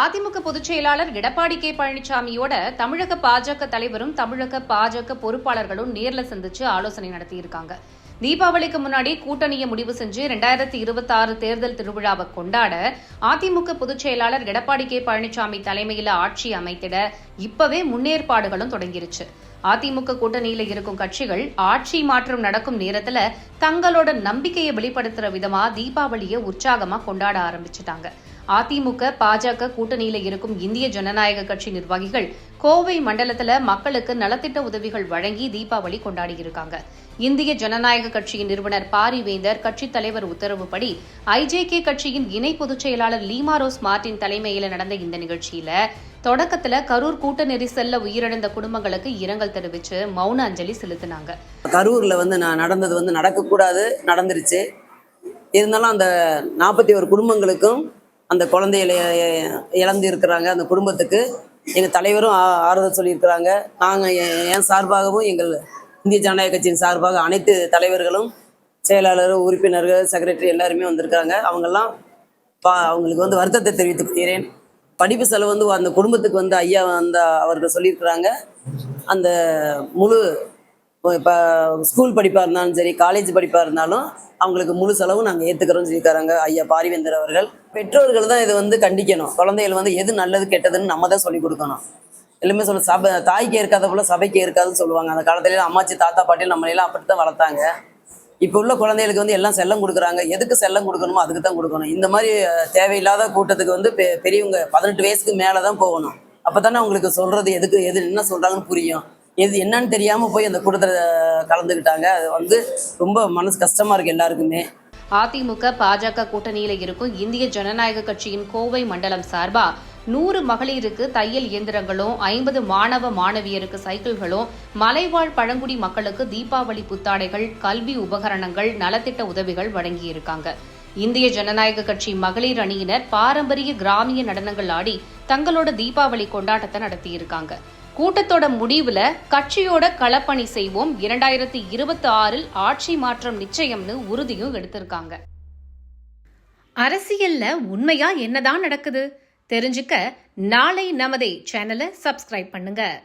அதிமுக பொதுச் செயலாளர் எடப்பாடி கே பழனிசாமியோட தமிழக பாஜக தலைவரும் தமிழக பாஜக பொறுப்பாளர்களும் நேரில் சந்திச்சு ஆலோசனை நடத்தியிருக்காங்க. தீபாவளிக்கு முன்னாடி கூட்டணியை முடிவு செஞ்சு ரெண்டாயிரத்தி இருபத்தி ஆறு தேர்தல் திருவிழாவை கொண்டாட அதிமுக பொதுச் செயலாளர் எடப்பாடி கே பழனிசாமி தலைமையில் ஆட்சி அமைத்திட இப்பவே முன்னேற்பாடுகளும் தொடங்கிருச்சு. அதிமுக கூட்டணியில இருக்கும் கட்சிகள் ஆட்சி மாற்றம் நடக்கும் நேரத்துல தங்களோட நம்பிக்கையை வெளிப்படுத்துற விதமா தீபாவளியை உற்சாகமா கொண்டாட ஆரம்பிச்சிட்டாங்க. அதிமுக பாஜக கூட்டணியில இருக்கும் இந்திய ஜனநாயக கட்சி நிர்வாகிகள் கோவை மண்டலத்துல மக்களுக்கு நலத்திட்ட உதவிகள் வழங்கி தீபாவளி கொண்டாடி இருக்காங்க இந்திய ஜனநாயக கட்சியின் நிறுவனர் பாரிவேந்தர் கட்சித் தலைவர் உத்தரவுப்படி ஐஜேகே கட்சியின் இணை பொதுச் செயலாளர் லீமாரோஸ் மார்டின் தலைமையில நடந்த இந்த நிகழ்ச்சியில தொடக்கத்துல கரூர் கூட்ட நெரிசல்ல உயிரிழந்த குடும்பங்களுக்கு இரங்கல் தெரிவிச்சு மௌன அஞ்சலி செலுத்தினாங்க. கரூர்ல வந்து நான் நடந்தது வந்து நடக்கக்கூடாது நடந்துருச்சு. இருந்தாலும் அந்த நாற்பத்தி ஒரு குடும்பங்களுக்கும் அந்த குழந்தைகளை இழந்து இருக்கிறாங்க அந்த குடும்பத்துக்கு. எங்கள் தலைவரும் ஆ- ஆறுதல் சொல்லியிருக்கிறாங்க. நாங்கள் என் சார்பாகவும் எங்கள் இந்திய ஜனநாயக கட்சியின் சார்பாக அனைத்து தலைவர்களும் செயலாளர் உறுப்பினர்கள் செக்ரட்டரி எல்லாருமே வந்திருக்காங்க அவங்கெல்லாம் பா அவங்களுக்கு வந்து வருத்தத்தை தெரிவித்துக் கொள்கிறேன். படிப்பு செலவு வந்து அந்த குடும்பத்துக்கு வந்து ஐயா அந்த அவர்கள் சொல்லியிருக்கிறாங்க. அந்த முழு இப்போ ஸ்கூல் படிப்பாக இருந்தாலும் சரி காலேஜ் படிப்பாக இருந்தாலும் அவங்களுக்கு முழு செலவும் நாங்கள் ஏற்றுக்கிறோம்னு சொல்லியிருக்காங்க ஐயா பாரிவேந்தர் அவர்கள். பெற்றோர்கள் தான் இதை வந்து கண்டிக்கணும். குழந்தைகள் வந்து எது நல்லது கெட்டதுன்னு நம்ம தான் சொல்லிக் கொடுக்கணும். எல்லாமே சொல்ல சபை தாய்க்கு ஏற்காத போல சபைக்கு ஏற்காதுன்னு சொல்லுவாங்க. அந்த காலத்துல அம்மாச்சி தாத்தா பாட்டில் நம்மளையெல்லாம் அப்படித்தான் வளர்த்தாங்க. இப்போ உள்ள குழந்தைகளுக்கு வந்து எல்லாம் செல்லம் கொடுக்குறாங்க. எதுக்கு செல்லம் கொடுக்கணுமோ அதுக்கு தான் கொடுக்கணும். இந்த மாதிரி தேவையில்லாத கூட்டத்துக்கு வந்து பெ- பெரியவங்க பதினெட்டு வயசுக்கு மேலே தான் போகணும். அப்போ தானே அவங்களுக்கு சொல்கிறது எதுக்கு எது என்ன சொல்கிறாங்கன்னு புரியும். எது என்னன்னு தெரியாம போய் அந்த கூட்டத்தில் கலந்துக்கிட்டாங்க அது வந்து ரொம்ப மனசு கஷ்டமா இருக்கு எல்லாருக்குமே. அதிமுக பாஜக கூட்டணியில இருக்கும் இந்திய ஜனநாயக கட்சியின் கோவை மண்டலம் சார்பா நூறு மகளிருக்கு தையல் இயந்திரங்களும் ஐம்பது மாணவ மாணவியருக்கு சைக்கிள்களும் மலைவாழ் பழங்குடி மக்களுக்கு தீபாவளி புத்தாடைகள் கல்வி உபகரணங்கள் நலத்திட்ட உதவிகள் வழங்கியிருக்காங்க. இந்திய ஜனநாயக கட்சி மகளிர் அணியினர் பாரம்பரிய கிராமிய நடனங்கள் ஆடி தங்களோட தீபாவளி கொண்டாட்டத்தை நடத்தியிருக்காங்க. கூட்டத்தோட முடிவுல கட்சியோட களப்பணி செய்வோம். இரண்டாயிரத்தி இருபத்தி ஆறில் ஆட்சி மாற்றம் நிச்சயம்னு உறுதியும் எடுத்திருக்காங்க. அரசியல்ல உண்மையா என்னதான் நடக்குது? தெரிஞ்சுக்க நாளை நமதே சேனலை சப்ஸ்கிரைப் பண்ணுங்க.